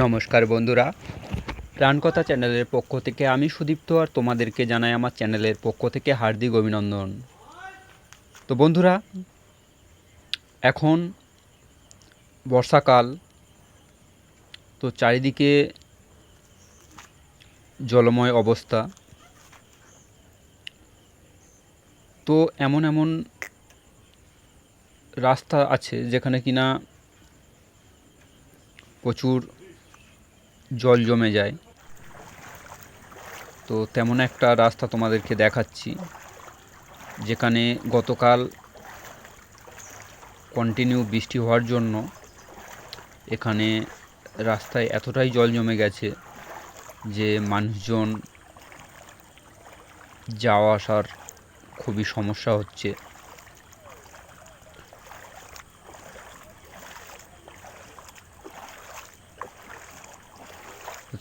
নমস্কার বন্ধুরা। প্রাণকথা চ্যানেলের পক্ষ থেকে আমি সুদীপ্ত আর তোমাদেরকে জানাই আমার চ্যানেলের পক্ষ থেকে হার্দিক অভিনন্দন। তো বন্ধুরা, এখন বর্ষাকাল, তো চারিদিকে জলময় অবস্থা। তো এমন এমন রাস্তা আছে যেখানে কিনা প্রচুর জল জমে যায়। তো তেমন একটা রাস্তা তোমাদেরকে দেখাচ্ছি। যেখানে গতকাল কন্টিনিউ বৃষ্টি হওয়ার জন্য এখানে রাস্তায় এতটাই জল জমে গেছে যে মানুষজন যাওয়া আসার খুবই সমস্যা হচ্ছে।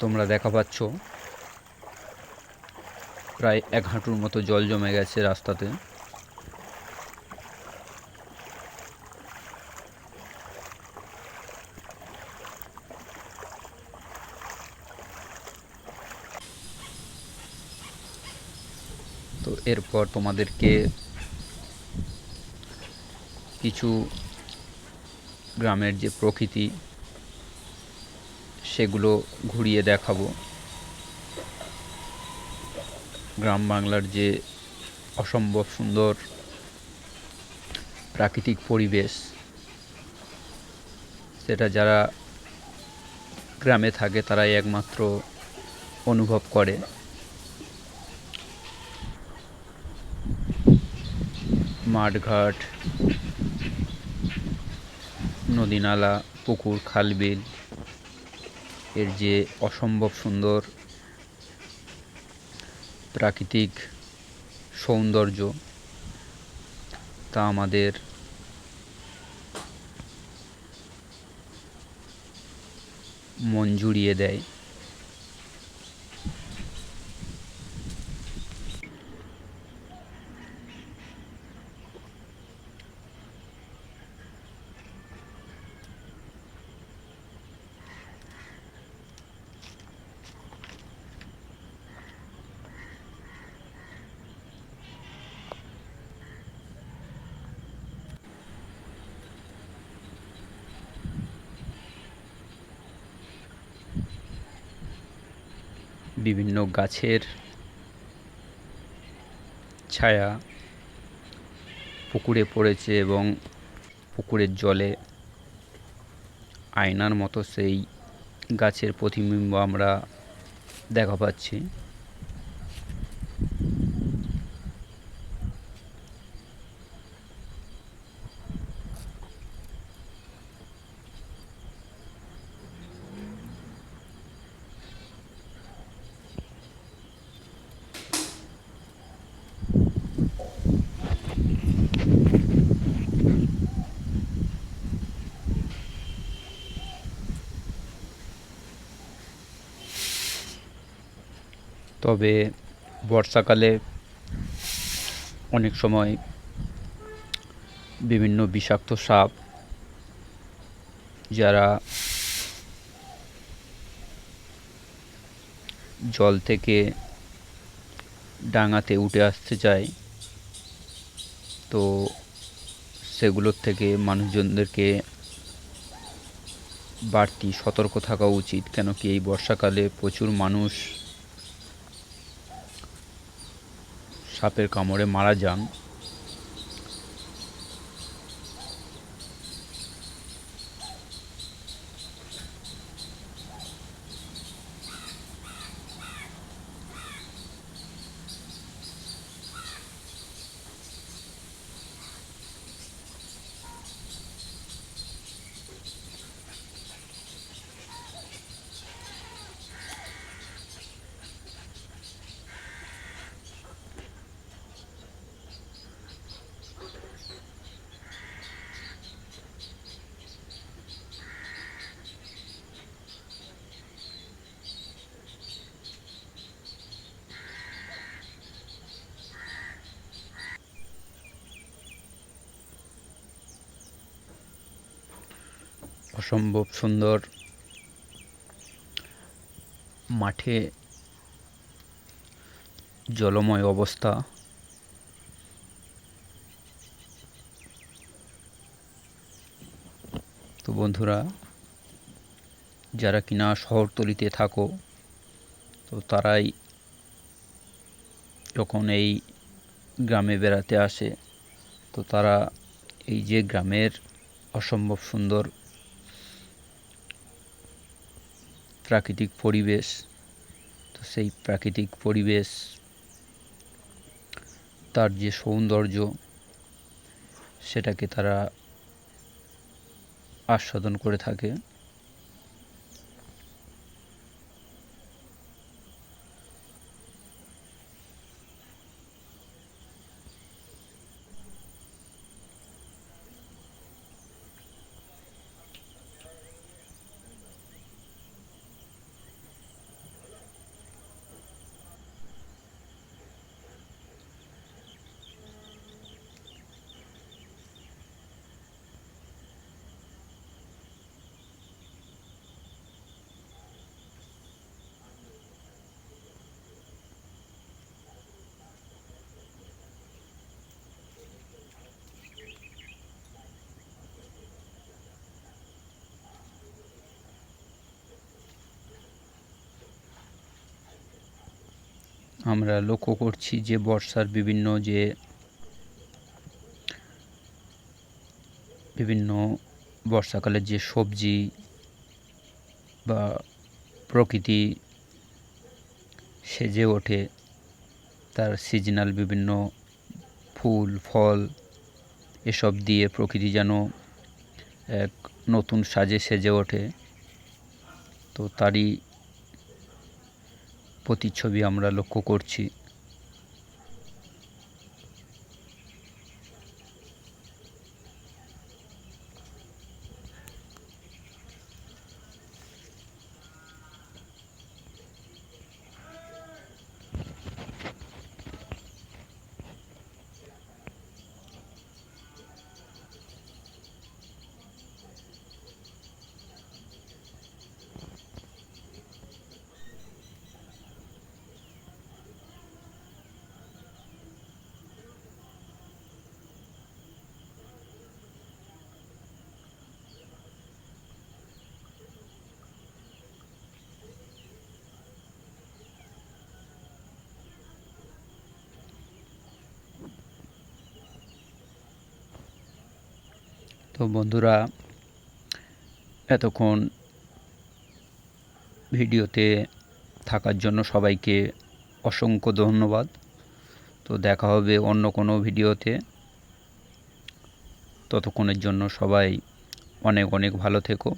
তোমরা দেখা পাচ্ছ। প্রায় এক হাঁটুর মতো জল জমে গেছে রাস্তাতে। তো এরপর তোমাদেরকে কিছু গ্রামের যে প্রকৃতি সেগুলো ঘুরিয়ে দেখাবো। গ্রাম বাংলার যে অসম্ভব সুন্দর প্রাকৃতিক পরিবেশ, সেটা যারা গ্রামে থাকে তারাই একমাত্র অনুভব করে। মাঠঘাট নদী নালা পুকুর, খাল, বিল এর যে অসম্ভব সুন্দর প্রাকৃতিক সৌন্দর্য তা আমাদের মন জুড়িয়ে দেয়। বিভিন্ন গাছের ছায়া পুকুরে পড়েছে এবং পুকুরের জলে আয়নার মতো সেই গাছের প্রতিবিম্ব আমরা দেখা পাচ্ছি। তবে বর্ষাকালে অনেক সময় বিভিন্ন বিষাক্ত সাপ যারা জল থেকে ডাঙাতে উঠে আসতে চায়, তো সেগুলোর থেকে মানুষজনদেরকে বাড়তি সতর্ক থাকা উচিত। কেন কি এই বর্ষাকালে প্রচুর মানুষ সাপের কামড়ে মারা যান। অসম্ভব সুন্দর মাঠে জলময় অবস্থা। তো বন্ধুরা, যারা কিনা শহরতলিতে থাকো, তো তারাই যখন এই গ্রামে বেড়াতে আসে, তো তারা এই যে গ্রামের অসম্ভব সুন্দর প্রাকৃতিক পরিবেশ। তো সেই প্রাকৃতিক পরিবেশ তার যে সৌন্দর্য সেটাকে তারা আস্বাদন করে থাকে। আমরা লক্ষ্য করছি যে বর্ষার বিভিন্ন যে বিভিন্ন বর্ষাকালের যে সবজি বা প্রকৃতি সেজে ওঠে, তার সিজনাল বিভিন্ন ফুল, ফল এসব দিয়ে প্রকৃতি যেন এক নতুন সাজে সেজে ওঠে। তো তারই প্রতিচ্ছবি আমরা লক্ষ্য করছি। তো বন্ধুরা, এতক্ষণ ভিডিওতে থাকার জন্য সবাইকে অসংখ্য ধন্যবাদ। তো দেখা হবে অন্য কোনো ভিডিওতে। ততক্ষণের জন্য সবাই অনেক অনেক ভালো থেকো।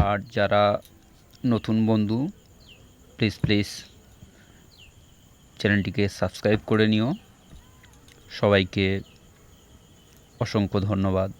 আর যারা নতুন বন্ধু প্লিজ প্লিজ চ্যানেলটিকে সাবস্ক্রাইব করে নিও। সবাইকে অসংখ্য ধন্যবাদ।